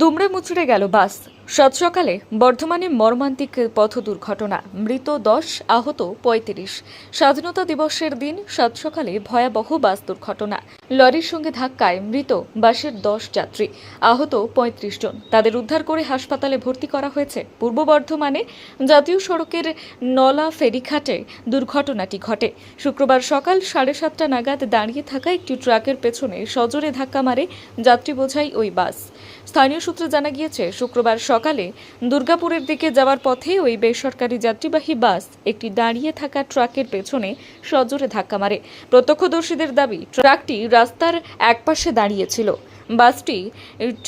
দুমড়ে মুচড়ে গেল বাস। সাত সকালে বর্ধমানে মর্মান্তিক পথ দুর্ঘটনা। মৃত দশ, আহত পঁয়ত্রিশ। স্বাধীনতা দিবসের দিন সাত সকালে ভয়াবহ বাস দুর্ঘটনা। লরির সঙ্গে ধাক্কায় মৃত বাসের দশ যাত্রী, আহত পঁয়ত্রিশ জন। তাদের উদ্ধার করে হাসপাতালে ভর্তি করা হয়েছে। পূর্ব বর্ধমানে জাতীয় সড়কের নলা ফেরিঘাটে দুর্ঘটনাটি ঘটে। শুক্রবার সকাল সাড়ে সাতটা নাগাদ দাঁড়িয়ে থাকা একটি ট্রাকের পেছনে সজোরে ধাক্কা মারে যাত্রী বোঝাই ওই বাস। স্থানীয় সূত্রে জানা গিয়েছে, শুক্রবার সকালে দুর্গাপুরের দিকে যাওয়ার পথে ওই বেসরকারি যাত্রীবাহী বাস একটি দাঁড়িয়ে থাকা ট্রাকের পেছনে সজোরে ধাক্কা মারে। প্রত্যক্ষদর্শীদের দাবি, ট্রাকটি রাস্তার একপাশে দাঁড়িয়েছিল। বাসটি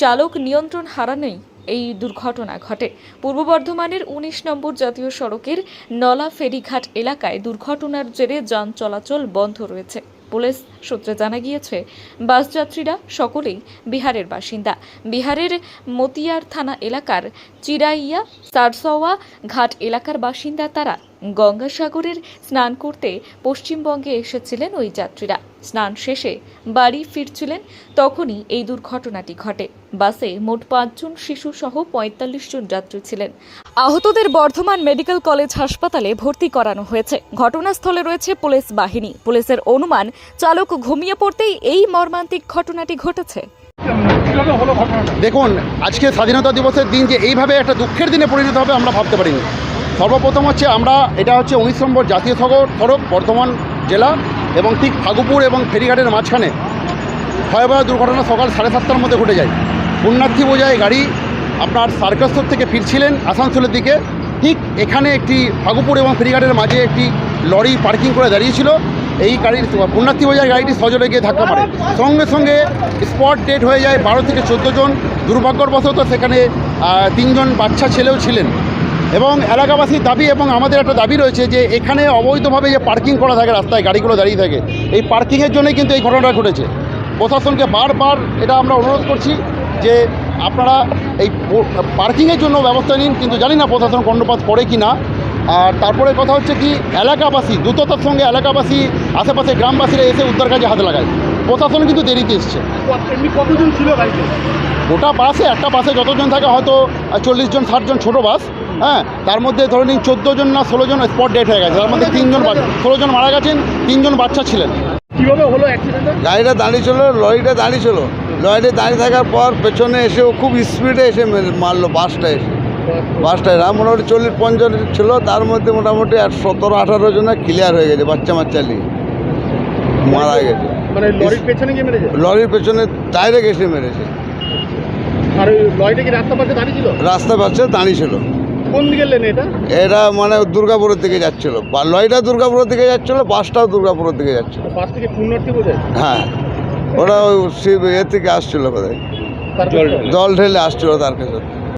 চালক নিয়ন্ত্রণ হারানোই এই দুর্ঘটনা ঘটে। পূর্ব বর্ধমানের উনিশ নম্বর জাতীয় সড়কের নলা ফেরিঘাট এলাকায় দুর্ঘটনার জেরে যান চলাচল বন্ধ রয়েছে। পুলিশ সূত্রে জানা গিয়েছে বাস যাত্রীরা সকলেই বিহারের বাসিন্দা। বিহারের মতিয়ার থানা এলাকার চিরাইয়া সারসওয়া ঘাট এলাকার বাসিন্দা তারা গঙ্গাসাগরের স্নান করতে পশ্চিমবঙ্গে এসেছিলেন ওই যাত্রীরা। স্নান শেষে বাড়ি ফিরছিলেন, তখনই এই দুর্ঘটনাটি ঘটে। বাসে মোট পাঁচজন শিশু সহ পঁয়তাল্লিশ জন যাত্রী ছিলেন। আহতদের বর্ধমান মেডিকেল কলেজ হাসপাতালে ভর্তি করানো হয়েছে। ঘটনাস্থলে রয়েছে পুলিশ বাহিনী। পুলিশের অনুমান, চালক ঘুমিয়ে পড়তেই এই মর্মান্তিক ঘটনাটি ঘটেছে। দেখুন, আজকে স্বাধীনতা দিবসের দিন যে এইভাবে একটা দুঃখের দিনে পরিণত হবে আমরা ভাবতে পারিনি। সর্বপ্রথম হচ্ছে আমরা, এটা হচ্ছে উনিশ নম্বর জাতীয় সড়ক সড়ক, বর্ধমান জেলা এবং ঠিক ফাগুপুর এবং ফেরিঘাটের মাঝখানে ভয়াবহ দুর্ঘটনা সকাল সাড়ে সাতটার মধ্যে ঘটে যায়। পুণ্যার্থী বোঝায় গাড়ি আপনার সার্কাস্তর থেকে ফিরছিলেন আসানসোলের দিকে, ঠিক এখানে একটি ফাগুপুর এবং ফেরিঘাটের মাঝে একটি লরি পার্কিং করে দাঁড়িয়েছিল। এই গাড়ির পুণ্যার্থী বোঝায় গাড়িটি সজোরে গিয়ে ধাক্কা মারে। সঙ্গে সঙ্গে স্পট ডেট হয়ে যায় বারো থেকে চোদ্দ জন। দুর্ভাগ্যবশত সেখানে তিনজন বাচ্চা ছেলেও ছিলেন। এবং এলাকাবাসীর দাবি এবং আমাদের একটা দাবি রয়েছে যে এখানে অবৈধভাবে যে পার্কিং করা থাকে রাস্তায় গাড়িগুলো দাঁড়িয়ে থাকে এই পার্কিংয়ের জন্যই কিন্তু এই ঘটনাটা ঘটেছে। প্রশাসনকে বারবার এটা আমরা অনুরোধ করছি যে আপনারা এই পার্কিংয়ের জন্য ব্যবস্থা নিন কিন্তু জানি না প্রশাসন কর্ণপাত করে কি না। আর তারপরে কথা হচ্ছে কি এলাকাবাসী দ্রুততার সঙ্গে এলাকাবাসী আশেপাশে গ্রামবাসীরা এসে উদ্ধার কাজে হাতে লাগায়। প্রশাসন কিন্তু দেরিতে এসছে। এমনি কতজন ছিল গোটা বাসে একটা বাসে যতজন থাকে হয়তো চল্লিশ জন ষাট জন ছোটো বাস। হ্যাঁ তার মধ্যে ধরে নিন চোদ্দ জন না ষোলো জন স্পট ডেট হয়ে গেছে। তার মধ্যে তিনজন ষোলো জন মারা গেছেন তিনজন বাচ্চা ছিলেন। কীভাবে হলো গাড়িটা দাঁড়িয়ে ছিল লরিটা দাঁড়িয়ে ছিল লরিটা দাঁড়িয়ে থাকার পর পেছনে এসে ও খুব স্পিডে এসে মারলো বাসটা এসে। বাসটা এরা মোটামুটি চল্লিশ পঞ্চাশ ছিল তার মধ্যে মোটামুটি এক সতেরো আঠারো জনে ক্লিয়ার হয়ে গেছে বাচ্চা বাচ্চা নিয়ে। মারা গেছে। মানে লরির পেছনে লরির পেছনে ডাইরেক্ট এসে মেরেছে। আর রাস্তা পাশে দাঁড়িয়ে ছিল কোন দিকে লেনে এটা? এরা মানে দুর্গাপুরের দিকে যাচ্ছিল। বা লরিটা দুর্গাপুরের দিকে যাচ্ছিল বাসটাও দুর্গাপুরের দিকে যাচ্ছিল। পাশ থেকে পুণ্যার্থী বোঝায় হ্যাঁ ওরা ওই শিব এ থেকে আসছিল কোথায় তারপর? জল ঢেলে আসছিল তার কাছে।